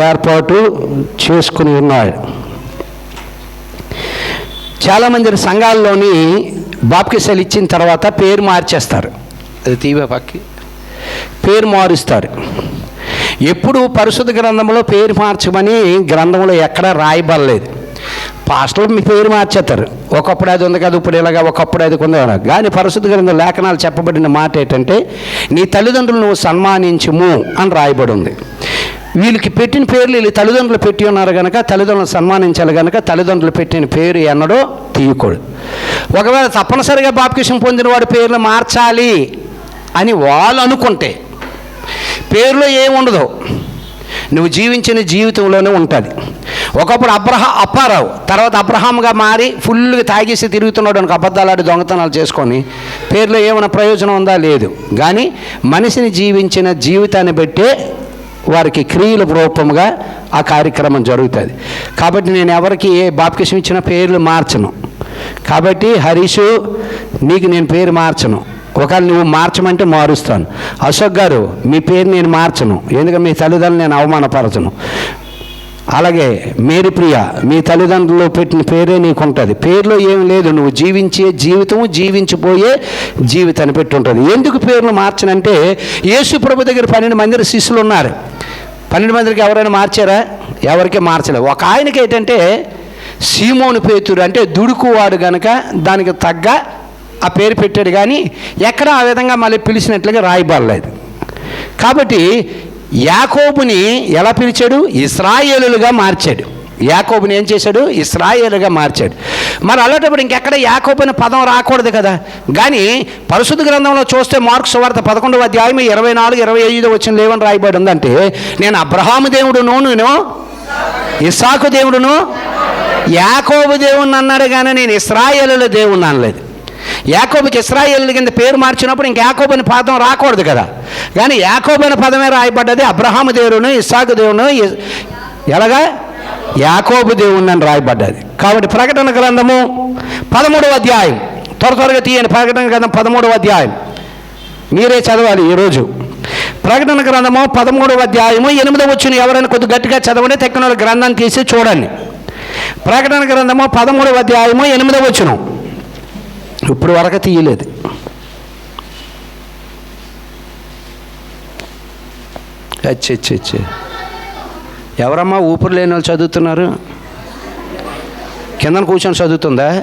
ఏర్పాటు చేసుకుని ఉన్నాడు చాలామంది సంఘాల్లోని బాప్కిసలు ఇచ్చిన తర్వాత పేరు మార్చేస్తారు. అది తీవే పక్కి. పేరు మారుస్తారు. ఎప్పుడు పరిశుద్ధ గ్రంథంలో పేరు మార్చమని గ్రంథంలో ఎక్కడా రాయబడలేదు. పాస్టర్లు మీ పేరు మార్చేస్తారు. ఒకప్పుడు అది ఉంది కదా ఇప్పుడు ఇలాగా ఒకప్పుడు అది కొంద. కానీ పరిశుద్ధ గ్రంథం లేఖనాలు చెప్పబడిన మాట ఏంటంటే నీ తల్లిదండ్రులు నువ్వు సన్మానించుము అని రాయబడి ఉంది. వీళ్ళకి పెట్టిన పేర్లు వీళ్ళు తల్లిదండ్రులు పెట్టి ఉన్నారు కనుక తల్లిదండ్రులు సన్మానించాలి కనుక తల్లిదండ్రులు పెట్టిన పేరు ఎన్నడో తీయకూడదు. ఒకవేళ తప్పనిసరిగా బాప్కిషం పొందిన వాడి పేర్లు మార్చాలి అని వాళ్ళు అనుకుంటే పేరులో ఏముండదు నువ్వు జీవించిన జీవితంలోనే ఉంటుంది. ఒకప్పుడు అబ్రహ అప్పారావు తర్వాత అబ్రహాంగా మారి ఫుల్గా తాగేసి తిరుగుతున్నాడు అనుకో అబద్ధాలాడి దొంగతనాలు చేసుకొని పేరులో ఏమైనా ప్రయోజనం ఉందా? లేదు. కానీ మనిషిని జీవించిన జీవితాన్ని బట్టే వారికి క్రియల రూపంగా ఆ కార్యక్రమం జరుగుతుంది. కాబట్టి నేను ఎవరికి ఏ బాప్కిషం ఇచ్చిన పేర్లు మార్చను. కాబట్టి హరీషు నీకు నేను పేరు మార్చను. ఒకవేళ నువ్వు మార్చమంటే మారుస్తాను. అశోక్ గారు మీ పేరు నేను మార్చను. ఎందుకంటే మీ తల్లిదండ్రులు నేను అవమానపరచను. అలాగే మేరీ ప్రియ మీ తల్లిదండ్రులు పెట్టిన పేరే నీకు ఉంటుంది పేరులో ఏం లేదు. నువ్వు జీవించే జీవితం జీవించిపోయే జీవితాన్ని పెట్టి ఉంటుంది ఎందుకు పేర్లు మార్చనంటే యేసు ప్రభు దగ్గర పన్నెండు మంది శిష్యులు ఉన్నారు. పన్నెండు మందికి ఎవరైనా మార్చారా? ఎవరికి మార్చలేదు ఒక ఆయనకి ఏంటంటే సీమోను పేతురు అంటే దుడుకువాడు గనక దానికి తగ్గ ఆ పేరు పెట్టాడు కానీ ఎక్కడ ఆ విధంగా మళ్ళీ పిలిచినట్లుగా రాయబడలేదు కాబట్టి యాకోబుని ఎలా పిలిచాడు? ఇస్రాయేలుగా మార్చాడు. యాకోబుని ఏం చేశాడు? ఇస్రాయేలుగా మార్చాడు. మరి అలాంటప్పుడు ఇంకెక్కడ యాకోబుని పదం రాకూడదు కదా? కానీ పరిశుద్ధ గ్రంథంలో చూస్తే మార్క్స్ వార్త పదకొండవ అధ్యాయం ఇరవై నాలుగు ఇరవై ఐదు వచ్చిన లేవని రాయబడి ఉందంటే నేను అబ్రహాము దేవుడును నేను ఇసాకు దేవుడును యాకోబు దేవుణ్ణి అన్నాడు కానీ నేను ఇస్రాయేలుల దేవుణ్ణి అనలేదు. యాకోబుకి ఇస్రాయేల్ కింద పేరు మార్చినప్పుడు ఇంక యాకోబని పదం రాకూడదు కదా? కానీ యాకోబని పదమే రాయబడ్డది అబ్రహాము దేవుడును ఇస్సాకు దేవుడును ఎలాగా? యాకోబు దేవుణ్ణి అని రాయబడ్డది. కాబట్టి ప్రకటన గ్రంథము పదమూడవ అధ్యాయం. త్వర త్వరగా తీయండి. ప్రకటన గ్రంథం పదమూడవ అధ్యాయం. మీరే చదవాలి ఈరోజు. ప్రకటన గ్రంథము పదమూడవ అధ్యాయము ఎనిమిదవ వచ్చిన ఎవరైనా కొద్ది గట్టిగా చదవండి. తెక్కన గ్రంథాన్ని తీసి చూడండి. ప్రకటన గ్రంథము పదమూడవ అధ్యాయము ఎనిమిదవ వచ్చిన ఇప్పుడు వరకు తీయలేదు. అచ్చచ్చచ్చ ఎవరమ్మా ఊపిరి లేని వాళ్ళు చదువుతున్నారు? కిందన కూర్చొని చదువుతుందా?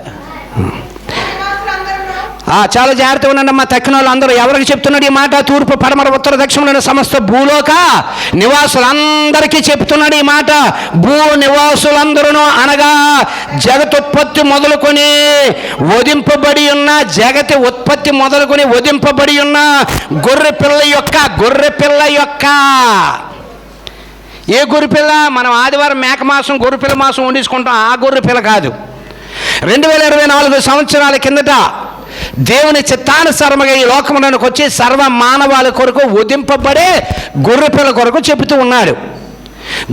ఆ, చాలా జాగ్రత్తగా ఉండండి అమ్మా తక్కిన వాళ్ళు అందరూ. ఎవరికి చెప్తున్నాడు ఈ మాట? తూర్పు పడమర ఉత్తర దక్షిణంలోని సమస్త భూలోక నివాసులందరికీ చెప్తున్నాడు ఈ మాట. భూ నివాసులందరూ అనగా జగతుత్పత్తి మొదలుకొని వధింపబడి ఉన్న జగతి ఉత్పత్తి మొదలుకొని వధింపబడి ఉన్న గొర్రె పిల్ల యొక్క గొర్రె పిల్ల యొక్క ఏ గొర్రెపిల్ల మనం ఆదివారం మేక మాసం గొర్రెపిల్ల మాసం వండించుకుంటాం ఆ గొర్రె పిల్ల కాదు. రెండు వేల ఇరవై నాలుగు సంవత్సరాల కిందట దేవుని చిత్తానుసరముగా ఈ లోకమునకు వచ్చి సర్వ మానవాళి కొరకు ఉదింపబడే గొర్రెపిల్ల కొరకు చెబుతూ ఉన్నాడు.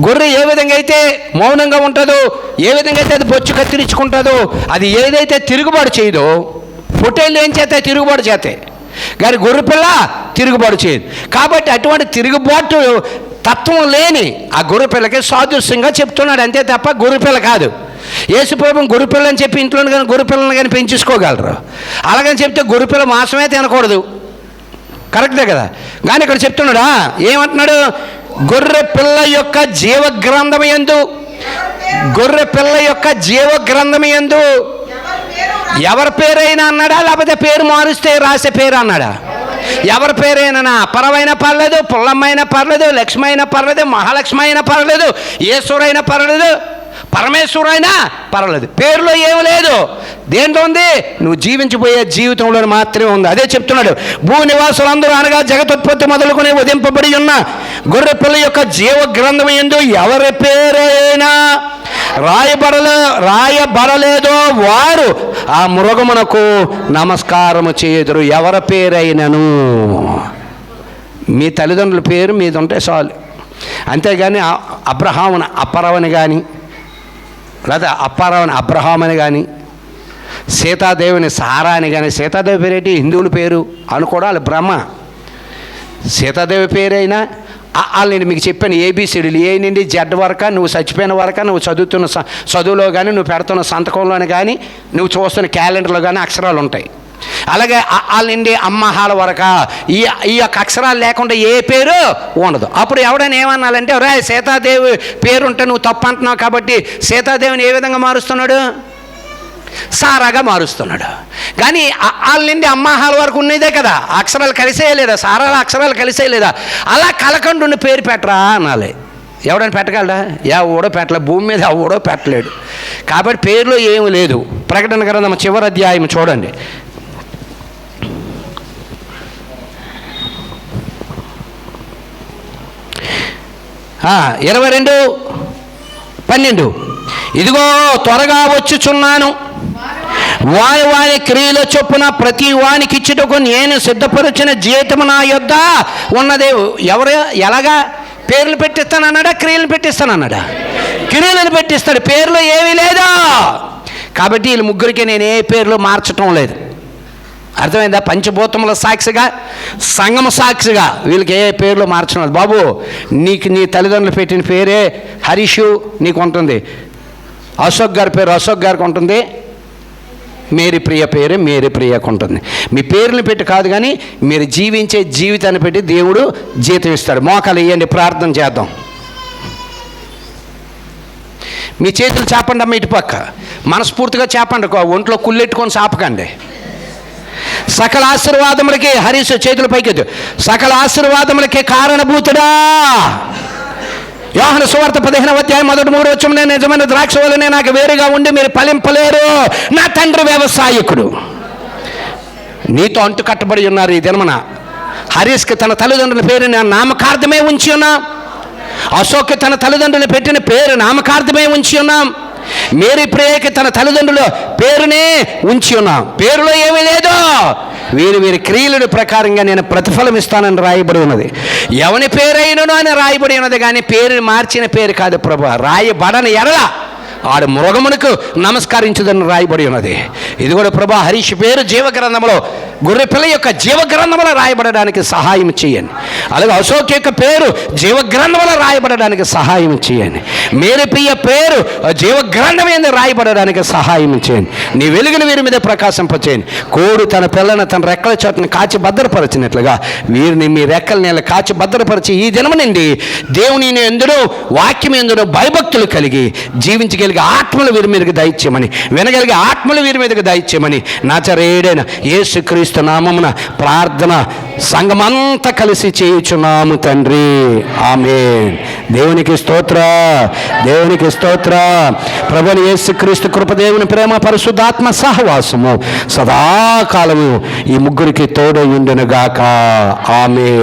గొర్రె ఏ విధంగా అయితే మౌనంగా ఉంటుందో ఏ విధంగా అయితే అది బొచ్చు కత్తిరించుకుంటుందో అది ఏదైతే తిరుగుబాటు చేయదో పొట్టేళ్ళు ఏం చేస్తే తిరుగుబాటు చేస్తే కానీ గొర్రె పిల్ల తిరుగుబాటు చేయదు. కాబట్టి అటువంటి తిరుగుబాటు తత్వం లేని ఆ గొర్రెపిల్లకి సాదృశ్యంగా చెప్తున్నాడు. అంతే తప్ప గొర్రెపిల్ల కాదు. ఏసుప్రభం గొర్రెపిల్ల అని చెప్పి ఇంట్లో కానీ గొర్రెపిల్లని కానీ పెంచుకోగలరు అలాగని చెప్తే గొర్రెపిల్ల మాసమే తినకూడదు. కరెక్టే కదా? కానీ ఇక్కడ చెప్తున్నాడా? ఏమంటున్నాడు? గొర్రె పిల్ల యొక్క జీవ గ్రంథం ఎందు గొర్రె పిల్ల యొక్క జీవ గ్రంథం ఎందు ఎవరి పేరైనా అన్నాడా? లేకపోతే పేరు మారుస్తే రాసే పేరు అన్నాడా? ఎవరి పేరైనా అపరమైన పర్లేదు పుల్లమ్మైనా పర్లేదు లక్ష్మి అయినా పర్లేదు మహాలక్ష్మి అయినా పర్లేదు ఈశ్వరైనా పర్లేదు. పరమేశ్వరైనా పర్వాలేదు. పేరులో ఏం లేదు. దేంట్లో ఉంది? నువ్వు జీవించిపోయే జీవితంలో మాత్రమే ఉంది. అదే చెప్తున్నాడు. భూ నివాసులందరూ అనగా జగతుత్పత్తి మొదలుకొని ఉదింపబడి ఉన్న గొర్రె పిల్ల యొక్క జీవ గ్రంథం ఎందు ఎవరి పేరైనా రాయబడలే రాయబడలేదో వారు ఆ మృగమునకు నమస్కారము చేయుదురు. ఎవరి పేరైనను? మీ తల్లిదండ్రుల పేరు మీద ఉంటే చాలు. అంతేగాని అబ్రహామున అపరవని కానీ లేదా అప్పారావుని అబ్రహాం అని కానీ సీతాదేవిని సారా అని కానీ సీతాదేవి పేరేంటి? హిందువుల పేరు అనుకోవడం వాళ్ళ బ్రహ్మ. సీతాదేవి పేరైనా వాళ్ళని మీకు చెప్పాను ఏబీసీడీలు ఏ నుండి జెడ్ వరక నువ్వు చచ్చిపోయిన వరక నువ్వు చదువుతున్న స- చదువులో కానీ నువ్వు పెడుతున్న సంతకంలోని కానీ నువ్వు చూస్తున్న క్యాలెండర్లో కానీ అక్షరాలు ఉంటాయి. అలాగే వాళ్ళ నుండి అమ్మహాల వరక ఈ ఈ యొక్క అక్షరాలు లేకుండా ఏ పేరు ఉండదు. అప్పుడు ఎవడైనా ఏమన్నాలంటే రే సీతాదేవి పేరుంటే నువ్వు తప్పు అంటున్నావు కాబట్టి సీతాదేవిని ఏ విధంగా మారుస్తున్నాడు? సారాగా మారుస్తున్నాడు. కానీ వాళ్ళ నుండి అమ్మాహాల వరకు ఉన్నదే కదా. అక్షరాలు అక్షరాలు కలిసేయలేదా? సారా అక్షరాలు కలిసేయలేదా? అలా కలకండు పేరు పెట్టరా అనాలి. ఎవడైనా పెట్టగలడా? యా ఊడో పెట్టలే. భూమి మీద ఊడో పెట్టలేడు. కాబట్టి పేరులో ఏమీ లేదు. ప్రకటన గ్రంథం చివరి అధ్యాయం చూడండి. ఇరవై రెండు పన్నెండు. ఇదిగో త్వరగా వచ్చుచున్నాను. వారి వారి క్రియల చొప్పున ప్రతి వానికి ఇచ్చుటకు నేను సిద్ధపరిచిన జీతము నా యొద్ద ఉన్నదే. ఎవరు ఎలాగా? పేర్లు పెట్టిస్తానన్నాడా? క్రియలు పెట్టిస్తానన్నాడా? క్రియలను పెట్టిస్తాడు. పేర్లు ఏమీ లేదా? కాబట్టి వీళ్ళు ముగ్గురికి నేను ఏ పేర్లు మార్చటం లేదు. అర్థమైందా? పంచభూతముల సాక్షిగా సంగమ సాక్షిగా వీళ్ళకి ఏ పేర్లు మార్చడం లేదు. బాబు నీకు నీ తల్లిదండ్రులు పెట్టిన పేరే హరీషు నీకు ఉంటుంది. అశోక్ గారి పేరు అశోక్ గారికి ఉంటుంది. మేరీ ప్రియ పేరు మేరీ ప్రియకు ఉంటుంది. మీ పేర్లు పెట్టి కాదు కానీ మీరు జీవించే జీవితాన్ని పెట్టి దేవుడు జీతం ఇస్తాడు. మోకాలు ఇవ్వండి ప్రార్థన చేద్దాం. మీ చేతులు చేపండి అమ్మ ఇటుపక్క. మనస్ఫూర్తిగా చేపండి ఒంట్లో కుళ్ళెట్టుకొని చాపకండి. సకల ఆశీర్వాదములకి హరీష్ చేతుల పైకి సకల ఆశీర్వాదములకి కారణభూతుడా. యోహన సువార్త పదిహేను అధ్యాయం మొదటి మూడు వచ్చి నేను నిజమైన ద్రాక్ష వల్లనే నాకు వేరుగా ఉండి మీరు ఫలింపలేరు. నా తండ్రి వ్యవసాయకుడు. నీతో అంటు కట్టబడి ఉన్నారు ఈ దినమన. హరీష్కి తన తల్లిదండ్రుల పేరు నేను నామకార్థమే ఉంచి ఉన్నా. అశోక్కి తన తల్లిదండ్రులు పెట్టిన పేరు నామకార్థమే ఉంచి ఉన్నాం. మేరీ ప్రియకి తన తల్లిదండ్రుల పేరునే ఉంచి ఉన్నాం. పేరులో ఏమీ లేదు. వీరు వీరి క్రియల ప్రకారంగా నేను ప్రతిఫలం ఇస్తానని రాయబడి ఉన్నది. ఎవని పేరైనను అని రాయబడి ఉన్నది కానీ పేరుని మార్చిన పేరు కాదు ప్రభు. రాయబడని ఎడల ఆడు మృగమునకు నమస్కరించదని రాయబడి ఉన్నది. ఇది కూడా ప్రభా హరీష్ పేరు జీవగ్రంథంలో గొర్రెపిల్ల యొక్క జీవగ్రంథముల రాయబడడానికి సహాయం చేయండి. అలాగే అశోక్ యొక్క పేరు జీవగ్రంథముల రాయబడడానికి సహాయం చేయండి. మేరపియ ప్రియ పేరు జీవగ్రంథమైన రాయబడడానికి సహాయం చేయండి. నీ వెలుగుని వీరి మీద ప్రకాశింపచేయండి. కోడు తన పిల్లను తన రెక్కల చోటను కాచి భద్రపరిచినట్లుగా వీరిని మీ రెక్కల నేల కాచి భద్రపరిచి ఈ దినము నుండి దేవుని ఎందులో వాక్యం ఎందులో భయభక్తులు కలిగి జీవించగలిగే ఆత్మలు వీరి మీదకి దయచేయమని వినగలిగే ఆత్మలు వీరి మీదకి దయచేయమని నాచరేడైన యేసుక్రీస్తు నామమున ప్రార్థన సంఘమంతా కలిసి చేయుచున్నాము తండ్రి. ఆమె దేవునికి స్తోత్ర దేవునికి స్తోత్ర. ప్రభుని యేసుక్రీస్తు కృపదేవుని ప్రేమ పరిశుద్ధాత్మ సహవాసము సదాకాలము ఈ ముగ్గురికి తోడయుండునుగాక ఆమె